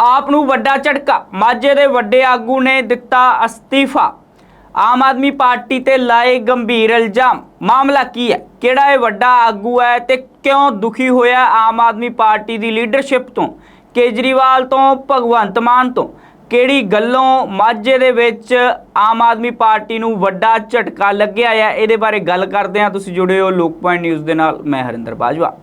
ਆਪ ਨੂੰ ਵੱਡਾ ਝਟਕਾ। ਮਾਝੇ ਦੇ ਵੱਡੇ ਆਗੂ ਨੇ ਦਿੱਤਾ ਅਸਤੀਫਾ। ਆਮ ਆਦਮੀ ਪਾਰਟੀ ਤੇ ਲਾਏ ਗੰਭੀਰ ਇਲਜ਼ਾਮ। ਮਾਮਲਾ ਕੀ ਹੈ? ਕਿਹੜਾ ਇਹ ਵੱਡਾ ਆਗੂ ਹੈ ਤੇ ਕਿਉਂ ਦੁਖੀ ਹੋਇਆ ਆਮ ਆਦਮੀ ਪਾਰਟੀ ਦੀ ਲੀਡਰਸ਼ਿਪ ਤੋਂ? ਕੇਜਰੀਵਾਲ ਤੋਂ, ਭਗਵੰਤ ਮਾਨ ਤੋਂ? ਕਿਹੜੀ ਗੱਲੋਂ ਮਾਝੇ ਦੇ ਵਿੱਚ ਆਮ ਆਦਮੀ ਪਾਰਟੀ ਨੂੰ ਵੱਡਾ ਝਟਕਾ ਲੱਗਿਆ ਹੈ ਇਹਦੇ ਬਾਰੇ ਗੱਲ ਕਰਦੇ ਹਾਂ। ਤੁਸੀਂ ਜੁੜੇ ਹੋ ਲੋਕ ਪੁਆਇੰਟ ਨਿਊਜ਼ ਦੇ ਨਾਲ। ਮੈਂ ਹਰਿੰਦਰ ਬਾਜਵਾ।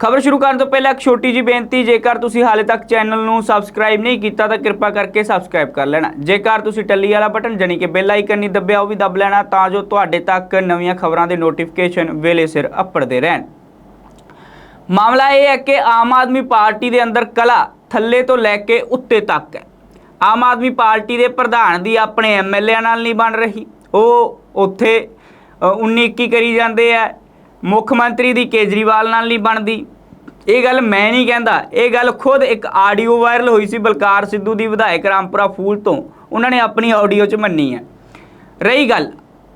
ਖਬਰ ਸ਼ੁਰੂ ਕਰਨ ਤੋਂ ਪਹਿਲਾਂ ਇੱਕ ਛੋਟੀ ਜੀ ਬੇਨਤੀ, ਜੇਕਰ ਤੁਸੀਂ ਹਾਲੇ ਤੱਕ ਚੈਨਲ ਨੂੰ ਸਬਸਕ੍ਰਾਈਬ ਨਹੀਂ ਕੀਤਾ ਤਾਂ ਕਿਰਪਾ ਕਰਕੇ ਸਬਸਕ੍ਰਾਈਬ ਕਰ ਲੈਣਾ। ਜੇਕਰ ਤੁਸੀਂ ਟੱਲੀ ਵਾਲਾ ਬਟਨ, ਜਾਣੀ ਕਿ ਬੈਲ ਆਈਕਨ ਨਹੀਂ ਦੱਬਿਆ, ਉਹ ਵੀ ਦੱਬ ਲੈਣਾ ਤਾਂ ਜੋ ਤੁਹਾਡੇ ਤੱਕ ਨਵੀਆਂ ਖਬਰਾਂ ਦੇ ਨੋਟੀਫਿਕੇਸ਼ਨ ਵੇਲੇ ਸਿਰ ਅੱਪੜਦੇ ਰਹਿਣ। ਮਾਮਲਾ ਇਹ ਹੈ ਕਿ ਆਮ ਆਦਮੀ ਪਾਰਟੀ ਦੇ ਅੰਦਰ ਕਲਾ ਥੱਲੇ ਤੋਂ ਲੈ ਕੇ ਉੱਤੇ ਤੱਕ ਹੈ। ਆਮ ਆਦਮੀ ਪਾਰਟੀ ਦੇ ਪ੍ਰਧਾਨ ਦੀ ਆਪਣੇ ਐਮਐਲਏ ਨਾਲ ਨਹੀਂ ਬਣ ਰਹੀ। ਉਹ ਉੱਥੇ 19 21 ਕਰੀ ਜਾਂਦੇ ਆ। ਮੁੱਖ ਮੰਤਰੀ ਦੀ ਕੇਜਰੀਵਾਲ ਨਾਲ ਨਹੀਂ ਬਣਦੀ। ਇਹ ਗੱਲ ਮੈਂ ਨਹੀਂ ਕਹਿੰਦਾ। ਇਹ ਗੱਲ ਖੁਦ ਇੱਕ ਆਡੀਓ ਵਾਇਰਲ ਹੋਈ ਸੀ ਬਲਕਾਰ ਸਿੱਧੂ ਦੀ ਵਿਧਾਇਕ ਰਾਮਪੁਰਾ ਫੂਲ ਤੋਂ। ਉਹਨਾਂ ਨੇ ਆਪਣੀ ਆਡੀਓ 'ਚ ਮੰਨੀ ਹੈ। ਰਹੀ ਗੱਲ,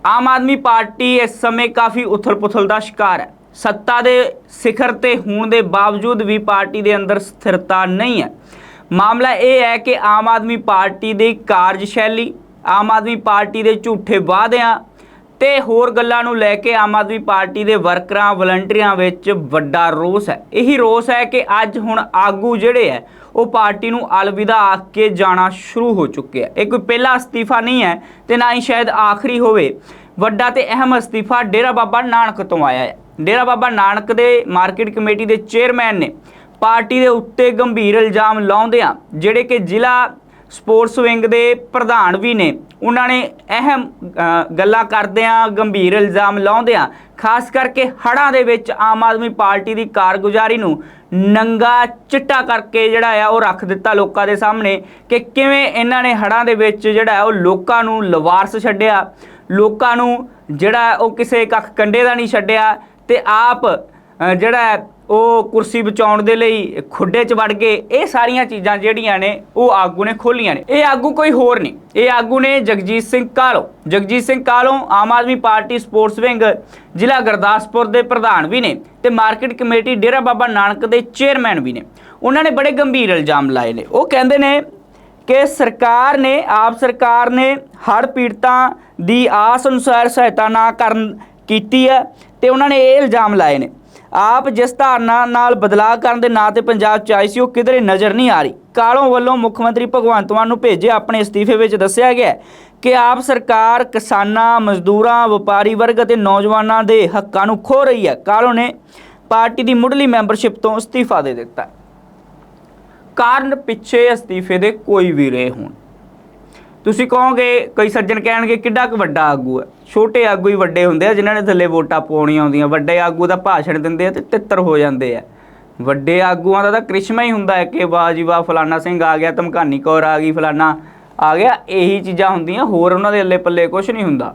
ਆਮ ਆਦਮੀ ਪਾਰਟੀ ਇਸ ਸਮੇਂ ਕਾਫੀ ਉਥਲ-ਪੁਥਲ ਦਾ ਸ਼ਿਕਾਰ ਹੈ। ਸੱਤਾ ਦੇ ਸਿਖਰ ਤੇ ਹੋਣ ਦੇ ਬਾਵਜੂਦ ਵੀ ਪਾਰਟੀ ਦੇ ਅੰਦਰ ਸਥਿਰਤਾ ਨਹੀਂ ਹੈ। ਮਾਮਲਾ ਇਹ ਹੈ ਕਿ ਆਮ ਆਦਮੀ ਪਾਰਟੀ ਦੀ ਕਾਰਜਸ਼ੈਲੀ, ਆਮ ਆਦਮੀ ਪਾਰਟੀ ਦੇ ਝੂਠੇ ਵਾਅਦਿਆਂ ਤੇ ਹੋਰ ਗੱਲਾਂ ਨੂੰ ਲੈ ਕੇ ਆਮ ਆਦਮੀ ਪਾਰਟੀ ਦੇ ਵਰਕਰਾਂ, ਵਲੰਟੀਅਰਾਂ ਵਿੱਚ ਵੱਡਾ ਰੋਸ ਹੈ। ਇਹੀ ਰੋਸ ਹੈ ਕਿ ਅੱਜ ਹੁਣ ਆਗੂ ਜਿਹੜੇ ਹੈ, ਉਹ ਪਾਰਟੀ ਨੂੰ ਅਲਵਿਦਾ ਆਖ ਕੇ ਜਾਣਾ ਸ਼ੁਰੂ ਹੋ ਚੁੱਕੇ ਆ ਇਹ ਕੋਈ ਪਹਿਲਾ ਅਸਤੀਫਾ ਨਹੀਂ ਹੈ ਤੇ ਨਾ ਹੀ ਸ਼ਾਇਦ ਆਖਰੀ ਹੋਵੇ। ਵੱਡਾ ਤੇ ਅਹਿਮ ਅਸਤੀਫਾ ਡੇਰਾ ਬਾਬਾ ਨਾਨਕ ਤੋਂ ਆਇਆ ਹੈ। ਡੇਰਾ ਬਾਬਾ ਨਾਨਕ ਦੇ ਮਾਰਕੀਟ ਕਮੇਟੀ ਦੇ ਚੇਅਰਮੈਨ ਨੇ ਪਾਰਟੀ ਦੇ ਉੱਤੇ ਗੰਭੀਰ ਇਲਜ਼ਾਮ ਲਾਉਂਦਿਆਂ, ਜਿਹੜੇ ਕਿ ਜ਼ਿਲ੍ਹਾ ਸਪੋਰਟਸ ਵਿੰਗ ਦੇ ਪ੍ਰਧਾਨ ਵੀ ਨੇ। ਉਹਨਾਂ ਨੇ ਅਹਿਮ ਗੱਲਾਂ ਕਰਦਿਆਂ, ਗੰਭੀਰ ਇਲਜ਼ਾਮ ਲਾਉਂਦਿਆਂ, ਖਾਸ ਕਰਕੇ ਹੜ੍ਹਾਂ ਦੇ ਵਿੱਚ ਆਮ ਆਦਮੀ ਪਾਰਟੀ ਦੀ ਕਾਰਗੁਜ਼ਾਰੀ ਨੂੰ ਨੰਗਾ ਚਿੱਟਾ ਕਰਕੇ ਜਿਹੜਾ ਆ ਉਹ ਰੱਖ ਦਿੱਤਾ ਲੋਕਾਂ ਦੇ ਸਾਹਮਣੇ ਕਿ ਕਿਵੇਂ ਇਹਨਾਂ ਨੇ ਹੜ੍ਹਾਂ ਦੇ ਵਿੱਚ ਜਿਹੜਾ ਉਹ ਲੋਕਾਂ ਨੂੰ ਲਵਾਰਸ ਛੱਡਿਆ, ਲੋਕਾਂ ਨੂੰ ਜਿਹੜਾ ਉਹ ਕਿਸੇ ਕੱਖ ਕੰਡੇ ਦਾ ਨਹੀਂ ਛੱਡਿਆ ਤੇ ਆਪ ਜਿਹੜਾ ਉਹ ਕੁਰਸੀ ਬਚਾਉਣ ਦੇ ਲਈ ਖੁੱਡੇ 'ਚ ਵੜ ਗਏ ਇਹ ਸਾਰੀਆਂ ਚੀਜ਼ਾਂ ਜਿਹੜੀਆਂ ਨੇ, ਉਹ ਆਗੂ ਨੇ ਖੋਲੀਆਂ ਨੇ। ਇਹ ਆਗੂ ਕੋਈ ਹੋਰ ਨਹੀਂ। ਇਹ ਆਗੂ ਨੇ Jagjit Singh Kalo. Jagjit Singh Kalo Aam Aadmi party sports wing ਜ਼ਿਲ੍ਹਾ ਗੁਰਦਾਸਪੁਰ ਦੇ ਪ੍ਰਧਾਨ ਵੀ ਨੇ ਤੇ ਮਾਰਕੀਟ ਕਮੇਟੀ ਡੇਰਾ ਬਾਬਾ ਨਾਨਕ ਦੇ ਚੇਅਰਮੈਨ ਵੀ ਨੇ। ਉਹਨਾਂ ਨੇ ਬੜੇ ਗੰਭੀਰ ਇਲਜ਼ਾਮ ਲਾਏ ਨੇ। ਉਹ ਕਹਿੰਦੇ ਨੇ ਕਿ ਸਰਕਾਰ ਨੇ, ਆਪ ਸਰਕਾਰ ਨੇ ਹੜ੍ਹ ਪੀੜਤਾਂ ਦੀ ਆਸ ਅਨੁਸਾਰ ਸਹਾਇਤਾ ਨਾ ਕਰਨ ਕੀਤੀ ਹੈ ਤੇ ਉਹਨਾਂ ਨੇ ਇਹ ਇਲਜ਼ਾਮ ਲਾਏ ਨੇ। ਆਪ ਜਿਸ ਧਾਰਨਾ ਨਾਲ ਬਦਲਾਅ ਕਰਨ ਦੇ ਨਾਂ ਤੇ ਪੰਜਾਬ ਚ ਆਈ ਸੀ, ਉਹ ਕਿਧਰੇ ਨਜ਼ਰ ਨਹੀਂ ਆ ਰਹੀ। ਕਾਲੋਂ ਵੱਲੋਂ ਮੁੱਖ ਮੰਤਰੀ ਭਗਵੰਤ ਮਾਨ ਨੂੰ ਭੇਜੇ ਆਪਣੇ ਅਸਤੀਫੇ ਵਿੱਚ ਦੱਸਿਆ ਗਿਆ ਕਿ ਆਪ ਸਰਕਾਰ ਕਿਸਾਨਾਂ, ਮਜ਼ਦੂਰਾਂ, ਵਪਾਰੀ ਵਰਗ ਅਤੇ ਨੌਜਵਾਨਾਂ ਦੇ ਹੱਕਾਂ ਨੂੰ ਖੋ ਰਹੀ ਹੈ। ਕਾਲੋਂ ਨੇ ਪਾਰਟੀ ਦੀ ਮੁੱਢਲੀ ਮੈਂਬਰਸ਼ਿਪ ਤੋਂ ਅਸਤੀਫਾ ਦੇ ਦਿੱਤਾ। ਕਾਰਨ ਪਿੱਛੇ ਅਸਤੀਫੇ ਦੇ ਕੋਈ ਵੀ ਰਹੇ ਹੋਣ। ਤੁਸੀਂ ਕਹੋਗੇ, ਕਈ ਸੱਜਣ ਕਹਿਣਗੇ, ਕਿੱਡਾ ਕੁ ਵੱਡਾ ਆਗੂ ਹੈ? ਛੋਟੇ ਆਗੂ ਹੀ ਵੱਡੇ ਹੁੰਦੇ ਆ, ਜਿਨ੍ਹਾਂ ਨੇ ਥੱਲੇ ਵੋਟਾਂ ਪਾਉਣੀਆਂ ਹੁੰਦੀਆਂ। ਵੱਡੇ ਆਗੂ ਦਾ ਭਾਸ਼ਣ ਦਿੰਦੇ ਆ ਤੇ ਤਿੱਤਰ ਹੋ ਜਾਂਦੇ ਆ। ਵੱਡੇ ਆਗੂਆਂ ਦਾ ਤਾਂ ਕ੍ਰਿਸ਼ਮਾ ਹੀ ਹੁੰਦਾ ਹੈ ਕਿ ਵਾਹ ਜੀ ਵਾਹ, ਫਲਾਨਾ ਸਿੰਘ ਆ ਗਿਆ, ਧਮਕਾਨੀ ਕੌਰ ਆ ਗਈ, ਫਲਾਨਾ ਆ ਗਿਆ। ਇਹੀ ਚੀਜ਼ਾਂ ਹੁੰਦੀਆਂ, ਹੋਰ ਉਹਨਾਂ ਦੇ ਅੱਲੇ ਪੱਲੇ ਕੁਝ ਨਹੀਂ ਹੁੰਦਾ।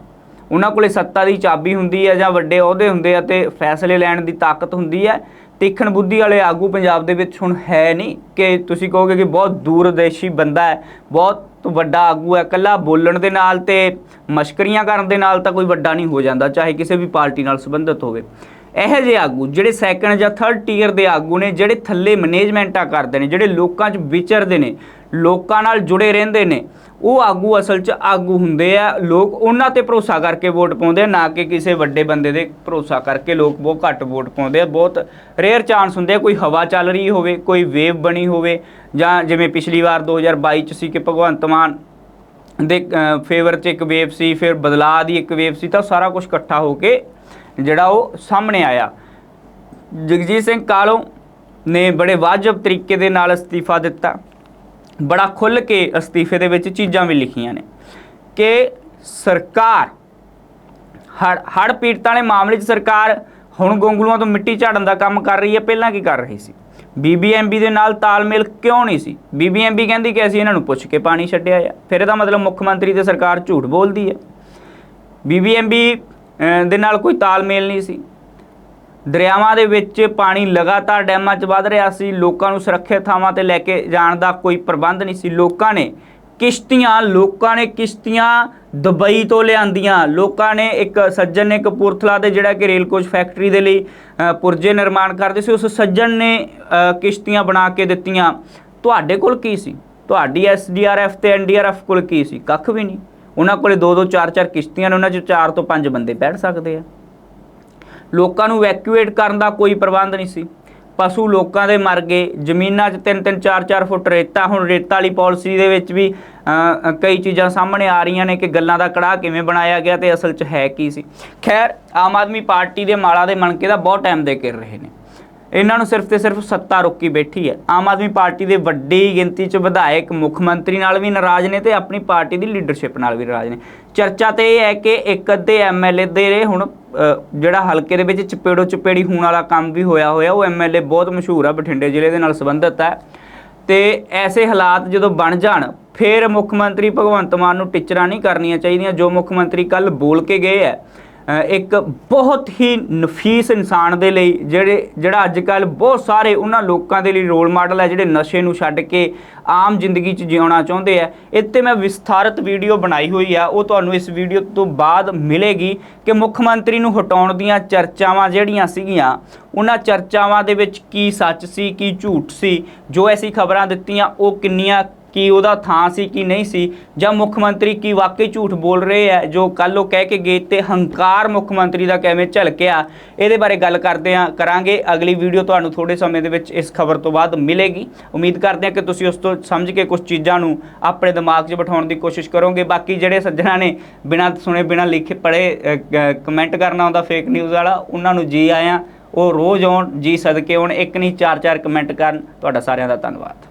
ਉਹਨਾਂ ਕੋਲੇ ਸੱਤਾ ਦੀ ਚਾਬੀ ਹੁੰਦੀ ਹੈ ਜਾਂ ਵੱਡੇ ਅਹੁਦੇ ਹੁੰਦੇ ਆ ਤੇ ਫੈਸਲੇ ਲੈਣ ਦੀ ਤਾਕਤ ਹੁੰਦੀ ਹੈ। ਤਿੱਖਣ ਬੁੱਧੀ ਵਾਲੇ ਆਗੂ ਪੰਜਾਬ ਦੇ ਵਿੱਚ ਹੁਣ ਹੈ ਨਹੀਂ ਕਿ ਤੁਸੀਂ ਕਹੋਗੇ ਕਿ ਬਹੁਤ ਦੂਰਦੇਸ਼ੀ ਬੰਦਾ ਹੈ, ਬਹੁਤ ਵੱਡਾ ਆਗੂ ਹੈ, ਇਕੱਲਾ ਬੋਲਣ ਦੇ ਨਾਲ ਤੇ ਮਸ਼ਕਰੀਆਂ ਕਰਨ ਦੇ ਨਾਲ ਤਾਂ ਕੋਈ ਵੱਡਾ ਨਹੀਂ ਹੋ ਜਾਂਦਾ, ਚਾਹੇ ਕਿਸੇ ਵੀ ਪਾਰਟੀ ਨਾਲ ਸੰਬੰਧਿਤ ਹੋਵੇ। ਇਹੋ ਜਿਹੇ ਆਗੂ, ਜਿਹੜੇ ਸੈਕੰਡ ਜਾਂ ਥਰਡ ਟੀਅਰ ਦੇ ਆਗੂ ਨੇ, ਜਿਹੜੇ ਥੱਲੇ ਮੈਨੇਜਮੈਂਟਾਂ ਕਰਦੇ ਨੇ, ਜਿਹੜੇ ਲੋਕਾਂ 'ਚ ਵਿਚਰਦੇ ਨੇ, ਲੋਕਾਂ ਨਾਲ ਜੁੜੇ ਰਹਿੰਦੇ ਨੇ, ਉਹ ਆਗੂ ਅਸਲ 'ਚ ਆਗੂ ਹੁੰਦੇ ਆ, ਲੋਕ ਉਹਨਾਂ ਤੇ ਭਰੋਸਾ ਕਰਕੇ ਵੋਟ ਪਾਉਂਦੇ ਆ, ਨਾ ਕਿ ਕਿਸੇ ਵੱਡੇ ਬੰਦੇ ਦੇ ਭਰੋਸਾ ਕਰਕੇ ਲੋਕ ਬਹੁਤ ਘੱਟ ਵੋਟ ਪਾਉਂਦੇ ਆ। ਬਹੁਤ ਰੇਅਰ ਚਾਂਸ ਹੁੰਦੇ ਆ, ਕੋਈ ਹਵਾ ਚੱਲ ਰਹੀ ਹੋਵੇ, ਕੋਈ ਵੇਵ ਬਣੀ ਹੋਵੇ, ਜਾਂ ਜਿਵੇਂ ਪਿਛਲੀ ਵਾਰ 2022 ਚ ਸੀ ਕਿ ਭਗਵੰਤ ਮਾਨ ਦੇ ਫੇਵਰ 'ਚ ਇੱਕ ਵੇਵ ਸੀ, ਫਿਰ ਬਦਲਾਅ ਦੀ ਇੱਕ ਵੇਵ ਸੀ, ਤਾਂ ਸਾਰਾ ਕੁਝ ਇਕੱਠਾ ਹੋ ਕੇ ਜਿਹੜਾ ਉਹ ਸਾਹਮਣੇ ਆਇਆ। ਜਗਜੀਤ ਸਿੰਘ ਕਾਲੋ ਨੇ ਬੜੇ ਵਾਜਬ ਤਰੀਕੇ ਦੇ ਨਾਲ ਅਸਤੀਫਾ ਦਿੱਤਾ। ਬੜਾ ਖੁੱਲ ਕੇ ਅਸਤੀਫੇ ਦੇ ਵਿੱਚ ਚੀਜ਼ਾਂ ਵੀ ਲਿਖੀਆਂ ਨੇ ਕਿ ਸਰਕਾਰ, ਹੜ ਹੜ ਪੀੜਤਾਂ ਦੇ ਮਾਮਲੇ 'ਚ ਸਰਕਾਰ ਹੁਣ ਗੋਂਗਲੂਆਂ ਤੋਂ ਮਿੱਟੀ ਝਾੜਨ ਦਾ ਕੰਮ ਕਰ ਰਹੀ ਹੈ, ਪਹਿਲਾਂ ਕੀ ਕਰ ਰਹੀ ਸੀ? ਬੀਬੀਐਮਬੀ ਦੇ ਨਾਲ ਤਾਲਮੇਲ ਕਿਉਂ ਨਹੀਂ ਸੀ? ਬੀਬੀਐਮਬੀ ਕਹਿੰਦੀ ਕਿ ਅਸੀਂ ਇਹਨਾਂ ਨੂੰ ਪੁੱਛ ਕੇ ਪਾਣੀ ਛੱਡਿਆ ਆ। ਫਿਰ ਇਹਦਾ ਮਤਲਬ ਮੁੱਖ ਮੰਤਰੀ ਤੇ ਸਰਕਾਰ ਝੂਠ ਬੋਲਦੀ ਹੈ। ਬੀਬੀਐਮਬੀ ਦੇ ਨਾਲ ਕੋਈ ਤਾਲਮੇਲ ਨਹੀਂ ਸੀ। ਦਰਿਆਵਾਂ ਦੇ ਵਿੱਚ ਪਾਣੀ ਲਗਾਤਾਰ ਡੈਮਾਂ 'ਚ ਵੱਧ ਰਿਹਾ ਸੀ। ਲੋਕਾਂ ਨੂੰ ਸੁਰੱਖਿਅਤ ਥਾਵਾਂ ਤੇ ਲੈ ਕੇ ਜਾਣ ਦਾ ਕੋਈ ਪ੍ਰਬੰਧ ਨਹੀਂ ਸੀ। ਲੋਕਾਂ ਨੇ ਕਿਸ਼ਤੀਆਂ, ਲੋਕਾਂ ਨੇ ਕਿਸ਼ਤੀਆਂ ਦੁਬਈ ਤੋਂ ਲਿਆਂਦੀਆਂ। ਲੋਕਾਂ ਨੇ ਇੱਕ ਸੱਜਣ ਨੇ ਕਪੂਰਥਲਾ ਦੇ ਜਿਹੜਾ ਕਿ ਰੇਲ ਕੋਚ ਫੈਕਟਰੀ ਦੇ ਲਈ ਪੁਰਜੇ ਨਿਰਮਾਣ ਕਰਦੇ ਸੀ, ਉਸ ਸੱਜਣ ਨੇ ਕਿਸ਼ਤੀਆਂ ਬਣਾ ਕੇ ਦਿੱਤੀਆਂ। ਤੁਹਾਡੇ ਕੋਲ ਕੀ ਸੀ? ਤੁਹਾਡੀ ਐਸਡੀਆਰਐਫ ਤੇ ਐਨਡੀਆਰਐਫ ਕੋਲ ਕੀ ਸੀ? ਕੱਖ ਵੀ ਨਹੀਂ। ਉਹਨਾਂ ਕੋਲੇ ਦੋ ਦੋ ਚਾਰ ਚਾਰ ਕਿਸ਼ਤੀਆਂ ਨੇ, ਉਹਨਾਂ 'ਚ ਚਾਰ ਤੋਂ ਪੰਜ ਬੰਦੇ ਬੈਠ ਸਕਦੇ ਆ। ਲੋਕਾਂ ਨੂੰ ਵੈਕਿਊਏਟ ਕਰਨ ਦਾ ਕੋਈ ਪ੍ਰਬੰਧ ਨਹੀਂ ਸੀ। ਪਸ਼ੂ ਲੋਕਾਂ ਦੇ ਮਰ ਗਏ। ਜ਼ਮੀਨਾਂ 'ਚ 3-3 4-4 ਫੁੱਟ ਰੇਤਾ, ਹੁਣ ਰੇਤਾ ਵਾਲੀ ਪਾਲਿਸੀ ਦੇ ਵਿੱਚ ਵੀ ਕਈ ਚੀਜ਼ਾਂ ਸਾਹਮਣੇ ਆ ਰਹੀਆਂ ਨੇ ਕਿ ਗੱਲਾਂ ਦਾ ਕੜਾਹ ਕਿਵੇਂ ਬਣਾਇਆ ਗਿਆ ਤੇ ਅਸਲ 'ਚ ਹੈ ਕੀ ਸੀ। ਖੈਰ, ਆਮ ਆਦਮੀ ਪਾਰਟੀ ਦੇ ਮਾਲਾ ਦੇ ਮਣਕੇ ਦਾ ਬਹੁਤ ਟਾਈਮ ਦੇ ਕੇ ਰਹੇ ਨੇ। ਇਹਨਾਂ ਨੂੰ ਸਿਰਫ ਤੇ ਸਿਰਫ ਸੱਤਾ ਰੁਕੀ ਬੈਠੀ ਹੈ। ਆਮ ਆਦਮੀ ਪਾਰਟੀ ਦੇ ਵੱਡੀ ਗਿਣਤੀ 'ਚ ਵਿਧਾਇਕ ਮੁੱਖ ਮੰਤਰੀ ਨਾਲ ਵੀ ਨਾਰਾਜ਼ ਨੇ ਤੇ ਆਪਣੀ ਪਾਰਟੀ ਦੀ ਲੀਡਰਸ਼ਿਪ ਨਾਲ ਵੀ ਨਾਰਾਜ਼ ਨੇ। ਚਰਚਾ ਤੇ ਇਹ ਹੈ ਕਿ ਇੱਕ ਅੱਧੇ ਐਮਐਲਏ ਦੇ ਹੁਣ ਜਿਹੜਾ ਹਲਕੇ ਦੇ ਵਿੱਚ ਚਪੇੜੋ ਚਪੇੜੀ ਹੋਣ ਵਾਲਾ ਕੰਮ ਵੀ ਹੋਇਆ ਹੋਇਆ, ਉਹ ਐਮਐਲਏ ਬਹੁਤ ਮਸ਼ਹੂਰ ਆ, ਬਠਿੰਡੇ ਜ਼ਿਲ੍ਹੇ ਦੇ ਨਾਲ ਸੰਬੰਧਿਤ ਹੈ। ਤੇ ਐਸੇ ਹਾਲਾਤ ਜਦੋਂ ਬਣ ਜਾਣ, ਫਿਰ ਮੁੱਖ ਮੰਤਰੀ ਭਗਵੰਤ ਮਾਨ ਨੂੰ ਟਿਚਰਾਂ ਨਹੀਂ ਕਰਨੀਆਂ ਚਾਹੀਦੀਆਂ, ਜੋ ਮੁੱਖ ਮੰਤਰੀ ਕੱਲ ਬੋਲ ਕੇ ਗਏ ਹੈ। ਇੱਕ ਬਹੁਤ ਹੀ ਨਫੀਸ ਇਨਸਾਨ ਦੇ ਲਈ ਜਿਹੜੇ, ਜਿਹੜਾ ਅੱਜ ਕੱਲ ਬਹੁਤ ਸਾਰੇ ਉਹਨਾਂ ਲੋਕਾਂ ਦੇ ਲਈ ਰੋਲ ਮਾਡਲ ਹੈ ਜਿਹੜੇ ਨਸ਼ੇ ਨੂੰ ਛੱਡ ਕੇ ਆਮ ਜ਼ਿੰਦਗੀ 'ਚ ਜਿਉਣਾ ਚਾਹੁੰਦੇ ਆ। ਇੱਥੇ ਮੈਂ ਵਿਸਥਾਰਤ ਵੀਡੀਓ ਬਣਾਈ ਹੋਈ ਆ। ਉਹ ਤੁਹਾਨੂੰ ਇਸ ਵੀਡੀਓ ਤੋਂ ਬਾਅਦ ਮਿਲੇਗੀ ਕਿ ਮੁੱਖ ਮੰਤਰੀ ਨੂੰ ਹਟਾਉਣ ਦੀਆਂ ਚਰਚਾਵਾਂ ਜਿਹੜੀਆਂ ਸੀਗੀਆਂ, ਉਹਨਾਂ ਚਰਚਾਵਾਂ ਦੇ ਵਿੱਚ ਕੀ ਸੱਚ ਸੀ, ਕੀ ਝੂਠ ਸੀ, ਜੋ ਐਸੀ ਖਬਰਾਂ ਦਿੱਤੀਆਂ, ਉਹ ਕਿੰਨੀਆਂ ਕੀ ਉਹਦਾ ਥਾਂ ਸੀ, ਕੀ ਨਹੀਂ ਸੀ, ਜਾਂ ਮੁੱਖ ਮੰਤਰੀ ਕੀ ਵਾਕਈ ਝੂਠ ਬੋਲ ਰਹੇ ਹੈ ਜੋ ਕੱਲ ਉਹ ਕਹਿ ਕੇ ਗਏ ਤੇ ਹੰਕਾਰ ਮੁੱਖ ਮੰਤਰੀ ਦਾ ਕਿਵੇਂ ਝਲਕਿਆ, ਇਹਦੇ ਬਾਰੇ ਗੱਲ ਕਰਦੇ ਆ ਕਰਾਂਗੇ ਅਗਲੀ ਵੀਡੀਓ ਤੁਹਾਨੂੰ ਥੋੜੇ ਸਮੇਂ ਦੇ ਵਿੱਚ ਇਸ ਖਬਰ ਤੋਂ ਬਾਅਦ ਮਿਲੇਗੀ। ਉਮੀਦ ਕਰਦੇ ਆ ਕਿ ਤੁਸੀਂ ਉਸ ਤੋਂ ਸਮਝ ਕੇ ਕੁਝ ਚੀਜ਼ਾਂ ਨੂੰ ਆਪਣੇ ਦਿਮਾਗ 'ਚ ਬਿਠਾਉਣ ਦੀ ਕੋਸ਼ਿਸ਼ ਕਰੋਗੇ। ਬਾਕੀ ਜਿਹੜੇ ਸੱਜਣਾ ਨੇ ਬਿਨਾਂ ਸੁਣੇ, ਬਿਨਾਂ ਲਿਖੇ ਪੜੇ ਕਮੈਂਟ ਕਰਨਾ ਹੁੰਦਾ ਫੇਕ ਨਿਊਜ਼ ਵਾਲਾ, ਉਹਨਾਂ ਨੂੰ ਜੀ ਆਇਆਂ। ਉਹ ਰੋਜ਼ ਆਉਣ, ਜੀ ਸਦਕੇ ਆਉਣ, ਇੱਕ ਨਹੀਂ ਚਾਰ ਚਾਰ ਕਮੈਂਟ ਕਰਨ। ਤੁਹਾਡਾ ਸਾਰਿਆਂ ਦਾ ਧੰਨਵਾਦ।